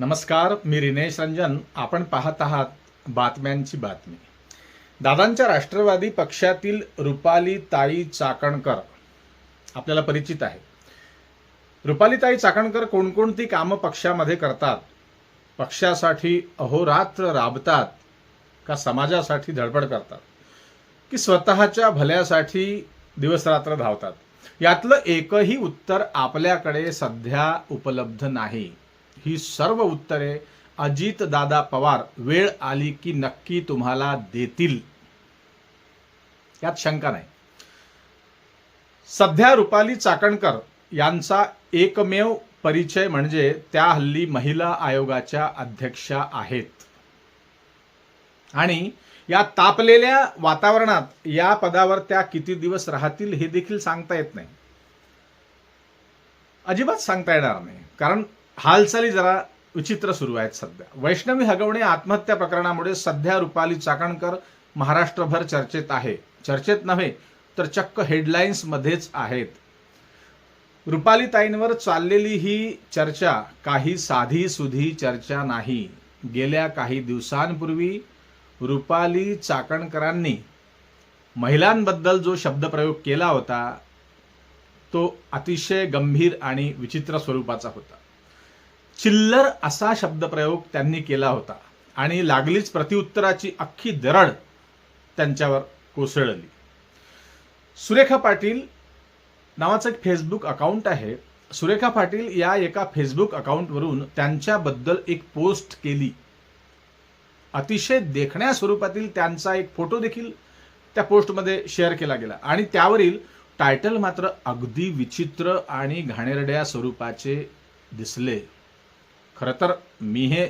नमस्कार मी रिनेश रंजन. आपण पाहत आहात बातम्यांची बातमी. दादांच्या राष्ट्रवादी पक्षातील रुपाली ताई चाकणकर. आपल्याला परिचित आहे. रुपाली ताई चाकणकर कोणकोणती कामं पक्षामध्ये करतात? पक्षासाठी अहोरात्र राबतात का समाजासाठी धडपड करतात? की स्वतःच्या भल्यासाठी दिवसरात्र धावतात? यातलं एकही उत्तर आपल्याकडे सध्या उपलब्ध नाही. ही सर्व उत्तरे अजित दादा पवार वेळ आली की नक्की तुम्हाला देतील. यात शंका नाही. सध्या रुपाली चाकणकर यांचा एकमेव परिचय म्हणजे त्या हल्ली महिला आयोगाच्या अध्यक्षा आहेत. आणि या तापलेल्या वातावरणात या पदावर त्या किती दिवस राहतील हे देखील सांगता येत नाही. अजिबात सांगता येणार नाही. कारण हालचाली जरा विचित्र सुरू आहेत सध्या. वैष्णवी हगवणे आत्महत्या प्रकरणामुळे सध्या रुपाली चाकणकर महाराष्ट्रभर चर्चेत आहे. चर्चेत नव्हे तर चक्क हेडलाईन्समध्येच आहेत. रुपालीताईंवर चाललेली ही चर्चा काही साधी सुधी चर्चा नाही. गेल्या काही दिवसांपूर्वी रुपाली चाकणकरांनी महिलांबद्दल जो शब्दप्रयोग केला होता तो अतिशय गंभीर आणि विचित्र स्वरूपाचा होता. चिल्लर असा शब्दप्रयोग त्यांनी केला होता. आणि लागलीच प्रतिउत्तराची अख्खी दरड त्यांच्यावर कोसळली. सुरेखा पाटील नावाचं एक फेसबुक अकाउंट आहे. सुरेखा पाटील या एका फेसबुक अकाउंटवरून त्यांच्याबद्दल एक पोस्ट केली. अतिशय देखण्या स्वरूपातील त्यांचा एक फोटो देखील त्या पोस्टमध्ये शेअर केला गेला. आणि त्यावरील टायटल मात्र अगदी विचित्र आणि घाणेरड्या स्वरूपाचे दिसले. खरं तर मी हे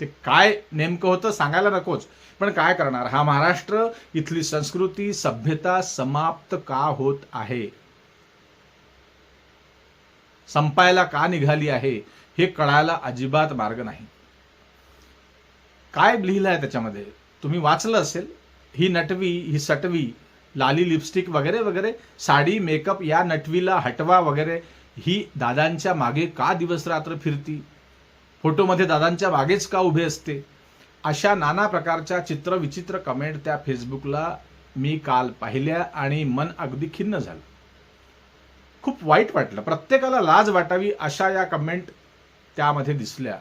ते काय नेमकं होतं सांगायला नकोच. पण काय करणार? हा महाराष्ट्र इथली संस्कृती सभ्यता समाप्त का होत आहे? संपायला का निघाली आहे? हे कळायला अजिबात मार्ग नाही. काय लिहिलं आहे त्याच्यामध्ये? तुम्ही वाचलं असेल? ही नटवी ही सटवी लाली लिपस्टिक वगैरे वगैरे साडी मेकअप या नटवीला हटवा वगैरे ही दादांच्या मागे का दिवस रात्र फिरती? फोटोमध्ये दादांच्या मागेच का उभे असते? अशा नाना प्रकारच्या चित्रविचित्र कमेंट त्या फेसबुकला मी काल पाहिल्या आणि मन अगदी खिन्न झालं. खूप वाईट वाटलं. प्रत्येकाला लाज वाटावी अशा या कमेंट त्यामध्ये दिसल्या.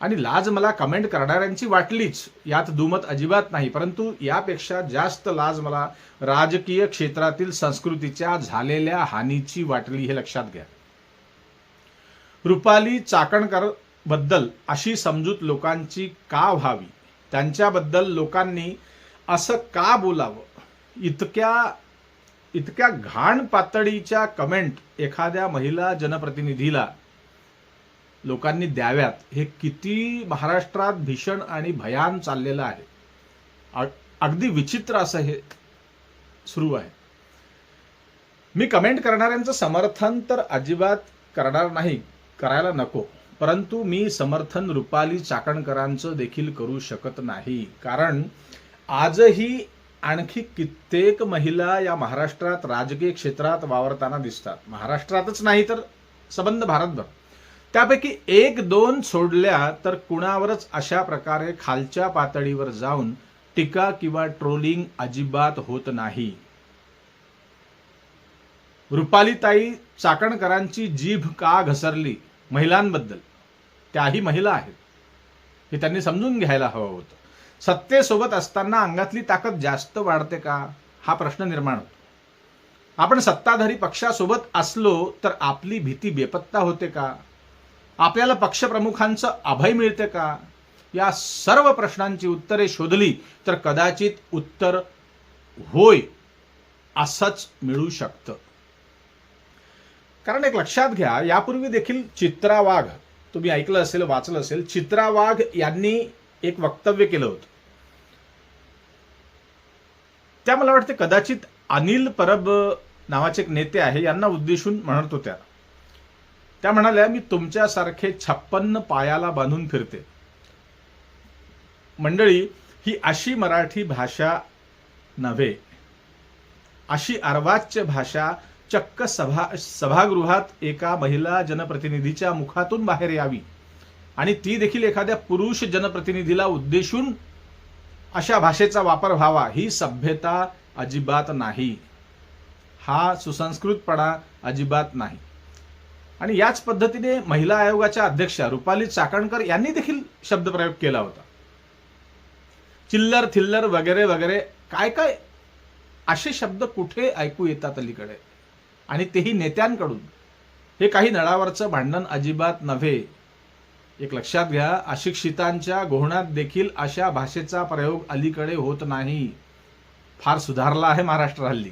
आणि लाज मला कमेंट करणाऱ्यांची वाटलीच. यात दुमत अजिबात नाही. परंतु यापेक्षा जास्त लाज मला राजकीय क्षेत्रातील संस्कृतीच्या झालेल्या हानीची वाटली हे लक्षात घ्या. रुपाली चाकणकरबद्दल अशी समजूत लोकांची का व्हावी? त्यांच्याबद्दल लोकांनी असं का बोलावं? इतक्या इतक्या घाण पातळीच्या कमेंट एखाद्या महिला जनप्रतिनिधीला लोकांनी द्याव्यात हे किती महाराष्ट्रात भीषण आणि भयान चाललेलं आहे. अगदी विचित्र असं हे सुरू आहे. मी कमेंट करणाऱ्यांचं समर्थन तर अजिबात करणार नाही. करायला नको. परंतु मी समर्थन रुपाली चाकणकरांचं देखील करू शकत नाही. कारण आजही आणखी कित्येक महिला या महाराष्ट्रात राजकीय क्षेत्रात वावरताना दिसतात. महाराष्ट्रातच नाही तर संबंध भारतभर. त्यापैकी एक दोन सोडल्या तर कुणावरच अशा प्रकारे खालच्या पातळीवर जाऊन टीका किंवा ट्रोलिंग अजिबात होत नाही. रुपालीताई चाकणकरांची जीभ का घसरली? महिलांबद्दल. त्याही महिला आहेत. हे त्यांनी समजून घ्यायला हवं होतं. सत्तेसोबत असताना अंगातली ताकद जास्त वाढते का? हा प्रश्न निर्माण होतो. आपण सत्ताधारी पक्षासोबत असलो तर आपली भीती बेपत्ता होते का? आपल्याला पक्षप्रमुखांचं अभय मिळते का? या सर्व प्रश्नांची उत्तरे शोधली तर कदाचित उत्तर होय असंच मिळू शकतं. कारण एक लक्षात घ्या यापूर्वी देखील चित्रा वाघ तुम्ही ऐकलं असेल वाचलं असेल चित्रा वाघ यांनी एक वक्तव्य केलं होतं. त्या मला वाटते कदाचित अनिल परब नावाचे एक नेते आहे यांना उद्देशून म्हणत होत्या. त्या म्हणाल्या मी तुमच्यासारखे छप्पन्न पायाला बांधून फिरते. मंडळी ही अशी मराठी भाषा नव्हे. अशी अर्वाच्य भाषा चक्क सभा सभागृहात एका महिला जनप्रतिनिधीच्या मुखातून बाहेर यावी. आणि ती देखील एखाद्या पुरुष जनप्रतिनिधीला उद्देशून अशा भाषेचा वापर व्हावा. ही सभ्यता अजिबात नाही. हा सुसंस्कृतपणा अजिबात नाही. आणि याच पद्धतीने महिला आयोगाच्या अध्यक्षा रुपाली चाकणकर यांनी देखील शब्दप्रयोग केला होता. चिल्लर थिल्लर वगैरे वगैरे काय काय असे शब्द कुठे ऐकू येतात अलीकडे? आणि तेही नेत्यांकडून. हे काही नळावरचं भांडण अजिबात नव्हे. एक लक्षात घ्या अशिक्षितांच्या गोहण्यात देखील अशा भाषेचा प्रयोग अलीकडे होत नाही. फार सुधारला आहे महाराष्ट्र हल्ली.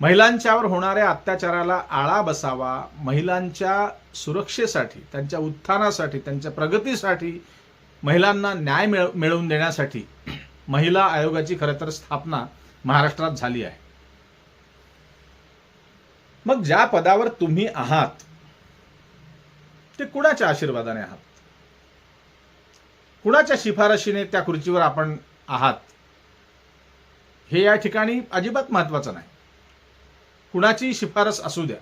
महिलांच्यावर होणाऱ्या अत्याचाराला आळा बसावा महिलांच्या सुरक्षेसाठी त्यांच्या उत्थानासाठी त्यांच्या प्रगतीसाठी महिलांना न्याय मिळ मिळवून देण्यासाठी महिला आयोगाची खरं तर स्थापना महाराष्ट्रात झाली आहे. मग ज्या पदावर तुम्ही आहात ते कुणाच्या आशीर्वादाने आहात? कुणाच्या शिफारशीने त्या खुर्चीवर आपण आहात? हे या ठिकाणी अजिबात महत्वाचं नाही. कुणाची शिफारस असू द्या.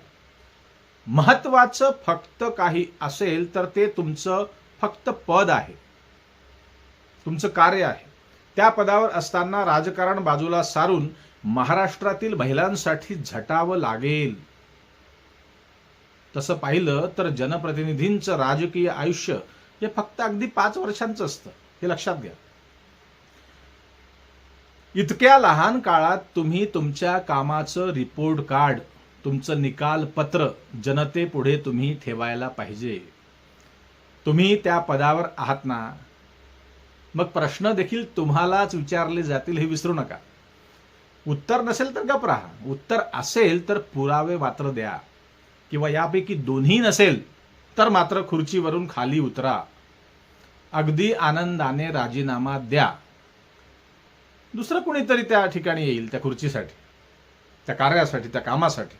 महत्वाचं फक्त काही असेल तर ते तुमचं फक्त पद आहे. तुमचं कार्य आहे. त्या पदावर असताना राजकारण बाजूला सारून महाराष्ट्रातील महिलांसाठी झटावं लागेल. तसं पाहिलं तर जनप्रतिनिधींचं राजकीय आयुष्य हे फक्त अगदी पाच वर्षांचं असतं. हे लक्षात घ्या. इतक्या लहान काळात तुम्ही तुमच्या कामाचं रिपोर्ट कार्ड तुमचं निकाल पत्र जनतेपुढे तुम्ही ठेवायला पाहिजे. तुम्ही त्या पदावर आहात ना? मग प्रश्न देखील तुम्हालाच विचारले जातील हे विसरू नका. उत्तर नसेल तर गप राहा. उत्तर असेल तर पुरावे मात्र द्या. किंवा यापैकी दोन्ही नसेल तर मात्र खुर्चीवरून खाली उतरा. अगदी आनंदाने राजीनामा द्या. दुसरं कुणीतरी त्या ठिकाणी येईल त्या खुर्चीसाठी त्या कार्यासाठी त्या कामासाठी.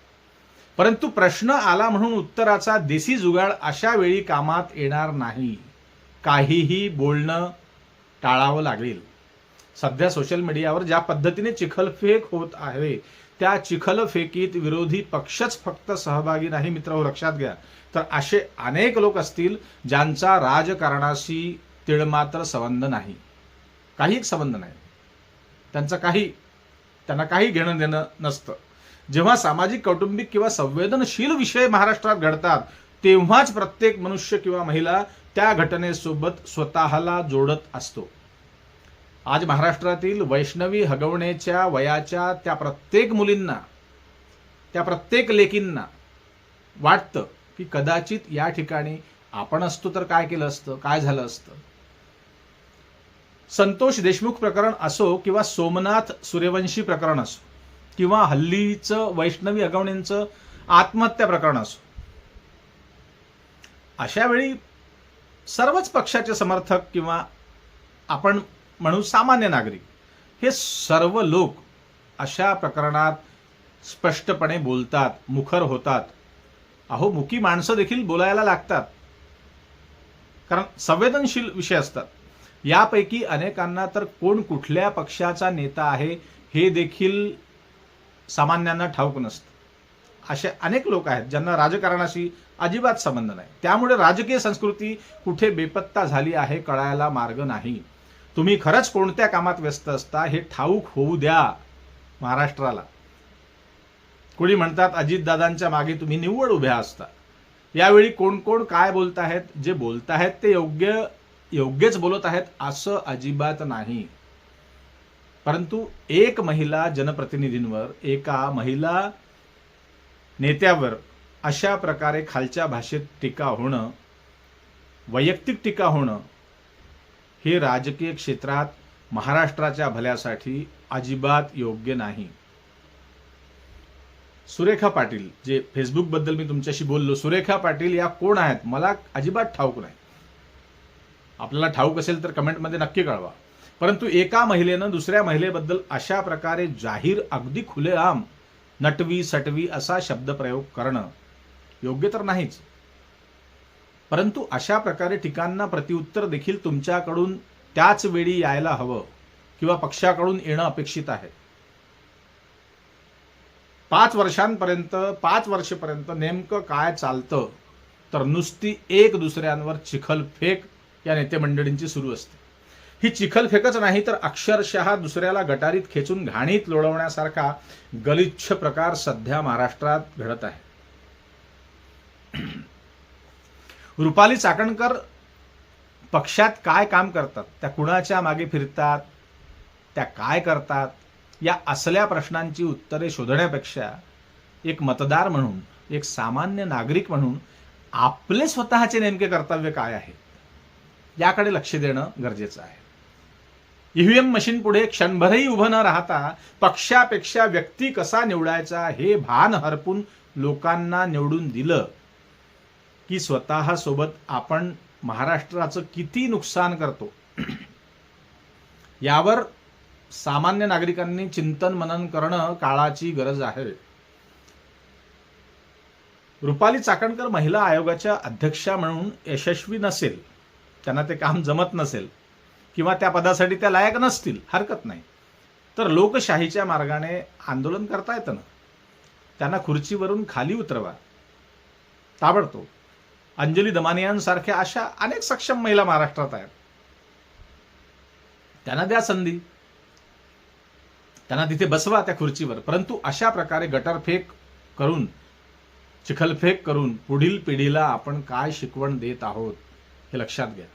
परंतु प्रश्न आला म्हणून उत्तराचा देसी जुगाड अशा वेळी कामात येणार नाही. काहीही बोलणं टाळावं लागेल. सध्या सोशल मीडियावर ज्या पद्धतीने चिखलफेक होत आहे त्या चिखलफेकीत विरोधी पक्षच फक्त सहभागी नाही मित्र लक्षात घ्या. तर असे अनेक लोक असतील ज्यांचा राजकारणाशी तिळमात्र संबंध नाही. काही संबंध नाही. त्यांचं काही त्यांना काही घेणं देणं नसतं. जेव्हा सामाजिक कौटुंबिक किंवा संवेदनशील विषय महाराष्ट्रात घडतात तेव्हाच प्रत्येक मनुष्य किंवा महिला त्या घटनेसोबत स्वतःला जोडत असतो. आज महाराष्ट्रातील वैष्णवी हगवण्याच्या वयाच्या त्या प्रत्येक मुलींना त्या प्रत्येक लेकींना वाटतं की कदाचित या ठिकाणी आपण असतो तर काय केलं असतं काय झालं असतं? संतोष देशमुख प्रकरण असो किंवा सोमनाथ सूर्यवंशी प्रकरण असो किंवा हल्लीचं वैष्णवी अगवणींचं आत्महत्या प्रकरण असो अशा वेळी सर्वच पक्षाचे समर्थक किंवा आपण म्हणून सामान्य नागरिक. हे सर्व लोक अशा प्रकरणात स्पष्टपणे बोलतात मुखर होतात. अहो मुकी माणसं देखील बोलायला लागतात. कारण संवेदनशील विषय असतात. यापैकी अनेकांना तर कोण कुठल्या पक्षाचा नेता आहे हे देखील सामान्यांना ठाऊक नसतं. असे अनेक लोक आहेत ज्यांना राजकारणाशी अजिबात संबंध नाही. त्यामुळे राजकीय संस्कृती कुठे बेपत्ता झाली आहे कळायला मार्ग नाही. तुम्ही खरंच कोणत्या कामात व्यस्त असता हे ठाऊक होऊ द्या महाराष्ट्राला. कोणी म्हणतात अजितदादांच्या मागे तुम्ही निव्वळ उभ्या असता. यावेळी कोण कोण काय बोलत आहेत जे बोलत आहेत ते योग्य योग्यच बोलत आहेत असं अजिबात नाही. परंतु एक महिला जनप्रतिनिधींवर एका महिला नेत्यावर अशा प्रकारे खालच्या भाषेत टीका होणं वैयक्तिक टीका होणं हे राजकीय क्षेत्रात महाराष्ट्राच्या भल्यासाठी अजिबात योग्य नाही. सुरेखा पाटील जे फेसबुकबद्दल मी तुमच्याशी बोललो सुरेखा पाटील या कोण आहेत? मला अजिबात ठाऊक नाही. आपल्याला ठाऊक असेल तर कमेंटमध्ये नक्की कळवा. परंतु एका महिलेनं दुसऱ्या महिलेबद्दल अशा प्रकारे जाहीर अगदी खुलेआम नटवी सटवी असा शब्दप्रयोग करणं योग्य तर नाहीच. परंतु अशा प्रकारे ठिकाणना प्रतिउत्तर देखील तुमच्याकडून त्याच वेळी यायला हवं किंवा पक्षाकडून येणं अपेक्षित आहे. पाच वर्षांपर्यंत पाच वर्षपर्यंत नेमकं काय चालतं तर नुसती एक दुसऱ्यांवर चिखलफेक या नेते मंडळींची सुरू असते. ही चिखलफेकच नाही तर अक्षरशः दुसऱ्याला गटारीत खेचून घाणीत लोळवण्यासारखा गलिच्छ प्रकार सध्या महाराष्ट्रात घडत आहे. रुपाली चाकणकर पक्षात काय काम करतात? त्या कुणाच्या मागे फिरतात? त्या काय करतात? या असल्या प्रश्नांची उत्तरे शोधण्यापेक्षा एक मतदार म्हणून एक सामान्य नागरिक म्हणून आपले स्वतःचे नेमके कर्तव्य काय आहे? याकडे लक्ष देणं गरजेचं आहे. ईव्हीएम मशीन पुढे क्षणभरही उभं न राहता पक्षापेक्षा व्यक्ती कसा निवडायचा हे भान हरपून लोकांना निवडून दिलं. की स्वतः सोबत आपण महाराष्ट्राचं किती नुकसान करतो? यावर सामान्य नागरिकांनी चिंतन मनन करणं काळाची गरज आहे. रुपाली चाकणकर महिला आयोगाच्या अध्यक्षा म्हणून यशस्वी नसेल त्यांना ते काम जमत नसेल किंवा त्या पदासाठी त्या लायक नसतील हरकत नाही. तर लोकशाहीच्या मार्गाने आंदोलन करता येतं ना? त्यांना खुर्चीवरून खाली उतरवा. ताबडतोब. अंजली दमानियांसारख्या अशा अनेक सक्षम महिला महाराष्ट्रात आहेत. त्यांना द्या संधी. त्यांना तिथे बसवा त्या खुर्चीवर. परंतु अशा प्रकारे गटरफेक करून चिखलफेक करून पुढील पिढीला आपण काय शिकवण देत आहोत हे लक्षात घ्या.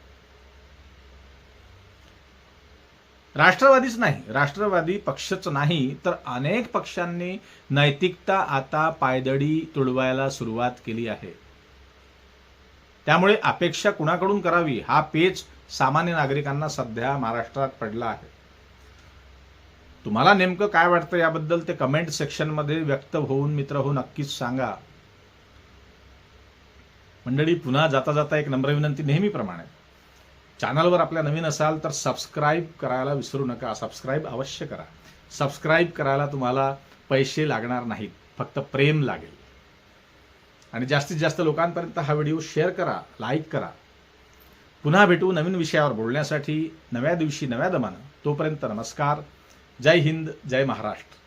राष्ट्रवादीच नाही. राष्ट्रवादी पक्षच नाही तर अनेक पक्षांनी नैतिकता आता पायदळी तुडवायला सुरुवात केली आहे. त्यामुळे अपेक्षा कुणाकडून करावी हा पेच सामान्य नागरिकांना सध्या महाराष्ट्रात पडला आहे. तुम्हाला नेमकं काय वाटतं याबद्दल ते कमेंट सेक्शनमध्ये व्यक्त होऊन मित्र हो नक्कीच सांगा. मंडळी पुन्हा जाता जाता एक नम्र विनंती नेहमीप्रमाणे. चॅनलवर आपल्या नवीन असाल तर सबस्क्राईब करायला विसरू नका. सबस्क्राईब अवश्य करा. सबस्क्राईब करायला तुम्हाला पैसे लागणार नाहीत. फक्त प्रेम लागेल. आणि जास्तीत जास्त लोकांपर्यंत हा व्हिडिओ शेअर करा लाईक करा. पुन्हा भेटू नवीन विषयावर बोलण्यासाठी नव्या दिवशी नव्या दमानं. तोपर्यंत नमस्कार. जय हिंद जय महाराष्ट्र.